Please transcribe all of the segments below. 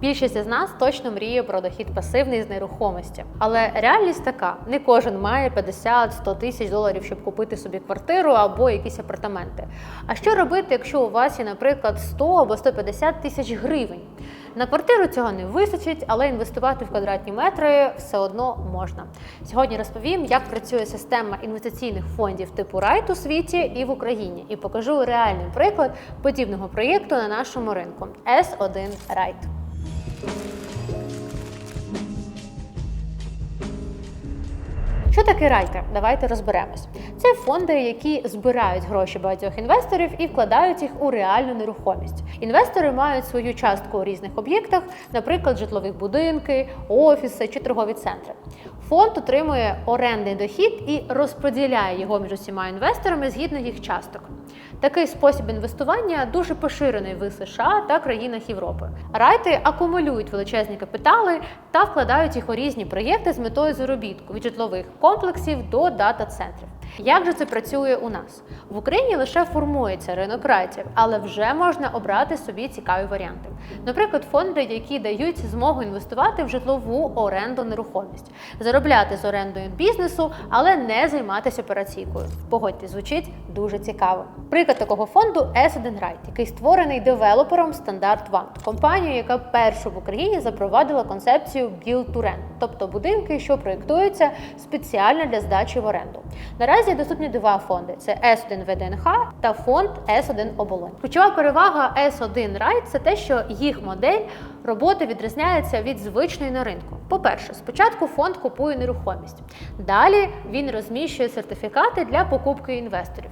Більшість із нас точно мріє про дохід пасивний з нерухомості. Але реальність така: не кожен має 50-100 тисяч доларів, щоб купити собі квартиру або якісь апартаменти. А що робити, якщо у вас є, наприклад, 100 або 150 тисяч гривень? На квартиру цього не вистачить, але інвестувати в квадратні метри все одно можна. Сьогодні розповім, як працює система інвестиційних фондів типу Райт у світі і в Україні, і покажу реальний приклад подібного проєкту на нашому ринку S1 Райт. Що таке райти? Давайте розберемось. Це фонди, які збирають гроші багатьох інвесторів і вкладають їх у реальну нерухомість. Інвестори мають свою частку у різних об'єктах, наприклад, житлові будинки, офіси чи торгові центри. Фонд отримує орендний дохід і розподіляє його між усіма інвесторами згідно їх часток. Такий спосіб інвестування дуже поширений в США та країнах Європи. Райти акумулюють величезні капітали та вкладають їх у різні проєкти з метою заробітку від житлових комплексів до дата-центрів. Як же це працює у нас? В Україні лише формується ринок райтів, але вже можна обрати собі цікаві варіанти. Наприклад, фонди, які дають змогу інвестувати в житлову оренду нерухомість, заробляти з орендою бізнесу, але не займатися операційкою. Погодьте, звучить дуже цікаво. Приклад такого фонду S1 Right, який створений девелопером Standard One, компанією, яка першу в Україні запровадила концепцію Build to Rent, тобто будинки, що проєктуються спеціально для здачі в оренду. Наразі доступні два фонди: це S1 ВДНХ та фонд S1 Оболонь. Ключова перевага S1 Райт – це те, що їх модель роботи відрізняється від звичної на ринку. По-перше, спочатку фонд купує нерухомість. Далі він розміщує сертифікати для покупки інвесторів.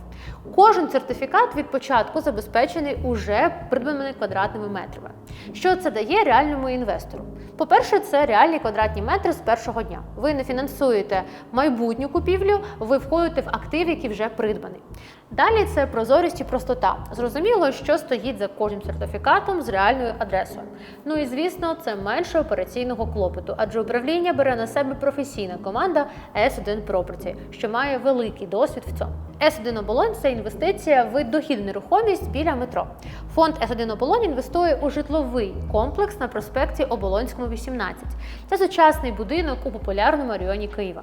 Кожен сертифікат від початку забезпечений уже придбаними квадратними метрами. Що це дає реальному інвестору? По-перше, це реальні квадратні метри з першого дня. Ви не фінансуєте майбутню купівлю, ви входите в актив, який вже придбаний. Далі це прозорість і простота. Зрозуміло, що стоїть за кожним сертифікатом з реальною адресою. Ну і звісно, це менше операційного клопоту, адже управління бере на себе професійна команда S1 Property, що має великий досвід в цьому. S1 Оболонь це інвестиція в дохід нерухомість біля метро. Фонд S1 Оболонь інвестує у житловий комплекс на проспекті Оболонському, 18. Це сучасний будинок у популярному районі Києва.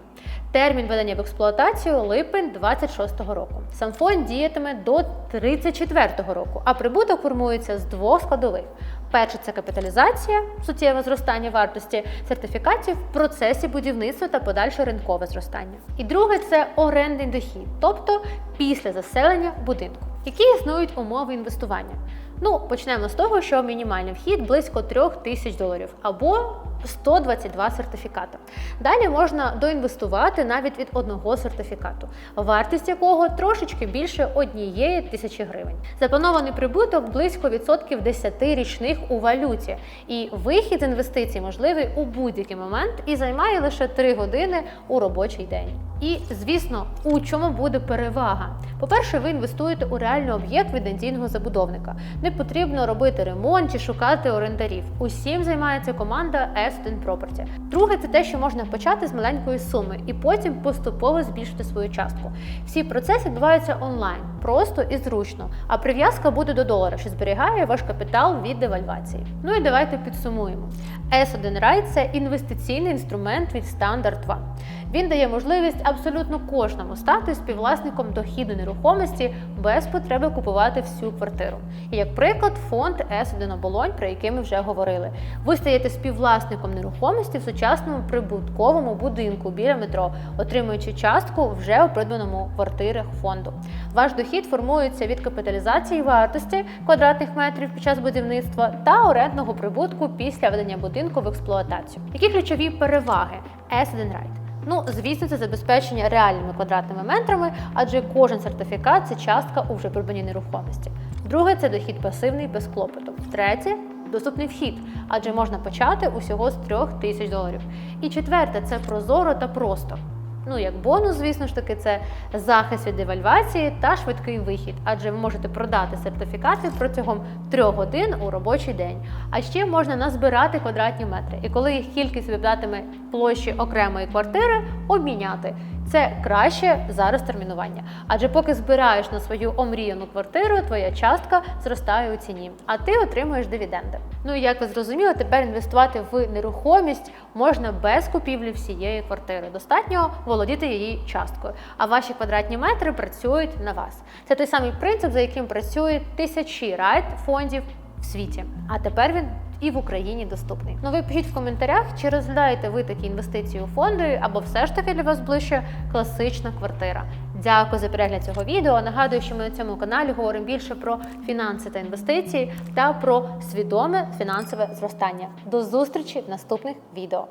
Термін ведення в експлуатацію липень 26-го року. Сам фонд діятиме до 34-го року, а прибуток формується з двох складових. Перше це капіталізація, суттєве зростання вартості сертифікатів в процесі будівництва та подальше ринкове зростання. І друге це орендний дохід, тобто після заселення будинку. Які існують умови інвестування? Ну, почнемо з того, що мінімальний вхід близько 3 тисяч доларів або 122 сертифікати. Далі можна доінвестувати навіть від одного сертифікату, вартість якого трошечки більше однієї тисячі гривень. Запланований прибуток близько відсотків 10 річних у валюті. І вихід з інвестицій можливий у будь-який момент і займає лише 3 години у робочий день. І, звісно, у чому буде перевага? По-перше, ви інвестуєте у реальний об'єкт від надійного забудовника. Не потрібно робити ремонт чи шукати орендарів. Усім займається команда S1 Property. Друге, це те, що можна почати з маленької суми і потім поступово збільшити свою частку. Всі процеси відбуваються онлайн, просто і зручно. А прив'язка буде до долара, що зберігає ваш капітал від девальвації. Ну і давайте підсумуємо. S1 Ride – це інвестиційний інструмент від Standard One. Він дає можливість абсолютно кожному стати співвласником дохіду нерухомості без потреби купувати всю квартиру. І як приклад, фонд С1 Оболонь, про який ми вже говорили. Ви стаєте співвласником нерухомості в сучасному прибутковому будинку біля метро, отримуючи частку вже у придбаному квартирах фонду. Ваш дохід формується від капіталізації вартості квадратних метрів під час будівництва та орендного прибутку після введення будинку в експлуатацію. Які ключові переваги S1 Right? Ну, звісно, це забезпечення реальними квадратними метрами, адже кожен сертифікат це частка у вже придбаній нерухомості. Друге це дохід пасивний без клопоту. Третє доступний вхід, адже можна почати усього з трьох тисяч доларів. І четверте це прозоро та просто. Ну, як бонус, звісно ж таки, це захист від девальвації та швидкий вихід, адже ви можете продати сертифікати протягом трьох годин у робочий день. А ще можна назбирати квадратні метри. І коли їх кількість відповідатиме площі окремої квартири, обміняти. Це краще зараз термінування. Адже поки збираєш на свою омріяну квартиру, твоя частка зростає у ціні, а ти отримуєш дивіденди. Ну і як ви зрозуміли, тепер інвестувати в нерухомість можна без купівлі всієї квартири. Достатньо володіти її часткою. А ваші квадратні метри працюють на вас. Це той самий принцип, за яким працюють тисячі райт фондів в світі. А тепер він і в Україні доступний. Ну ви пишіть в коментарях, чи розглядаєте ви такі інвестиції у фонди, або все ж таки для вас ближче класична квартира. Дякую за перегляд цього відео. Нагадую, що ми на цьому каналі говоримо більше про фінанси та інвестиції та про свідоме фінансове зростання. До зустрічі в наступних відео.